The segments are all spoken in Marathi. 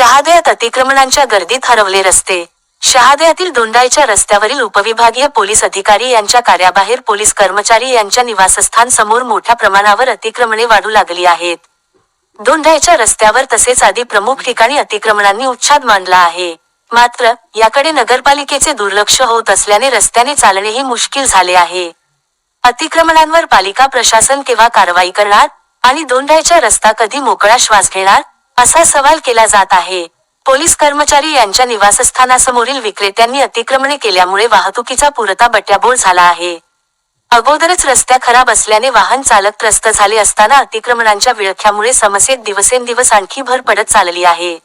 शहाद्यात अतिक्रमणांच्या गर्दीत हरवले रस्ते. शहाद्यातील दोंडाईच्या रस्त्यावरील उपविभागीय पोलीस अधिकारी यांच्या कार्याबाहेर पोलीस कर्मचारी यांच्या निवासस्थान समोर मोठ्या प्रमाणावर अतिक्रमणे वाढू लागली आहेत. दोंडाईच्या रस्त्यावर तसेच आदी प्रमुख ठिकाणी अतिक्रमणांनी उच्छाद मांडला आहे. मात्र याकडे नगरपालिकेचे दुर्लक्ष होत असल्याने रस्त्याने चालणेही मुश्किल झाले आहे. अतिक्रमणांवर पालिका प्रशासन केव्हा कारवाई करणार आणि दोंडाईचा रस्ता कधी मोकळा श्वास घेणार? असा सवाल केला जात आहे. पोलीस कर्मचारी यांच्या निवासस्थानासमोरील विक्रेत्यांनी अतिक्रमणे केल्यामुळे वाहतुकीचा पुरता बट्याबोळ झाला आहे. अगोदरच रस्त्या खराब असल्याने वाहन चालक त्रस्त झाले असताना अतिक्रमणांच्या विळख्यामुळे समस्येत दिवसेंदिवस आणखी भर पडत चालली आहे.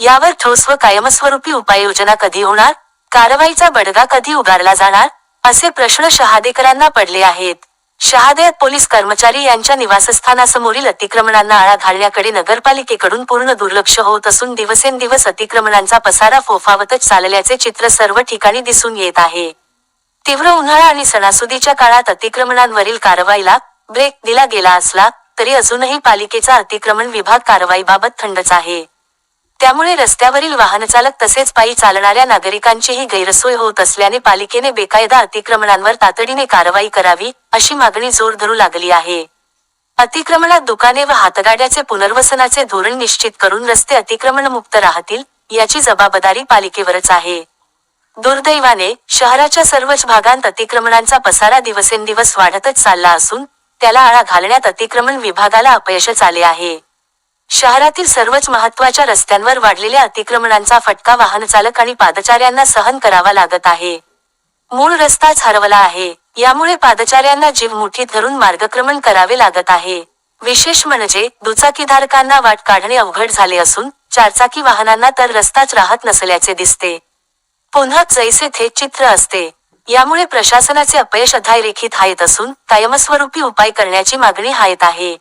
यावर ठोस व कायमस्वरूपी उपाययोजना कधी होणार? कारवाईचा बडगा कधी उगारला जाणार? असे प्रश्न शहादेकरांना पडले आहेत. शहादयात पोलीस कर्मचारी यांच्या निवासस्थानासमोरील अतिक्रमणांना आळा घालण्याकडे नगरपालिकेकडून पूर्ण दुर्लक्ष होत असून दिवसेंदिवस अतिक्रमणांचा पसारा फोफावतच चालल्याचे चित्र सर्व ठिकाणी दिसून येत आहे. तीव्र उन्हाळा आणि सणासुदीच्या काळात अतिक्रमणांवरील कारवाईला ब्रेक दिला गेला असला तरी अजूनही पालिकेचा अतिक्रमण विभाग कारवाईबाबत थंडच आहे. त्यामुळे रस्त्यावरील वाहनचालक तसेच पायी चालणाऱ्या नागरिकांचीही गैरसोय होत असल्याने पालिकेने बेकायदा अतिक्रमणांवर तातडीने कारवाई करावी अशी मागणी जोर धरू लागली आहे. अतिक्रमणात दुकाने व हातगाड्याचे पुनर्वसनाचे धोरण निश्चित करून रस्ते अतिक्रमणमुक्त राहतील याची जबाबदारी पालिकेवरच आहे. दुर्दैवाने शहराच्या सर्वच भागांत अतिक्रमणांचा पसारा दिवसेंदिवस वाढतच चालला असून त्याला आळा घालण्यात अतिक्रमण विभागाला अपयशच आले आहे. शहरातील सर्वच महत्त्वाच्या रस्त्यांवर वाढलेल्या अतिक्रमणांचा फटका वाहनचालक आणि पादचाऱ्यांना सहन करावा लागत आहे. मूळ रस्ताच हरवला आहे. यामुळे पादचाऱ्यांना जीव मुठीत धरून मार्गक्रमण करावे लागत आहे. विशेष म्हणजे दुचाकीधारकांना वाट काढणे अवघड झाले असून चारचाकी वाहनांना तर रस्ताच राहत नसल्याचे दिसते. पुन्हा जैसे थे चित्र असते. यामुळे प्रशासनाचे अपयश अधायरेखित आहेत असून कायमस्वरूपी उपाय करण्याची मागणी हायत आहे.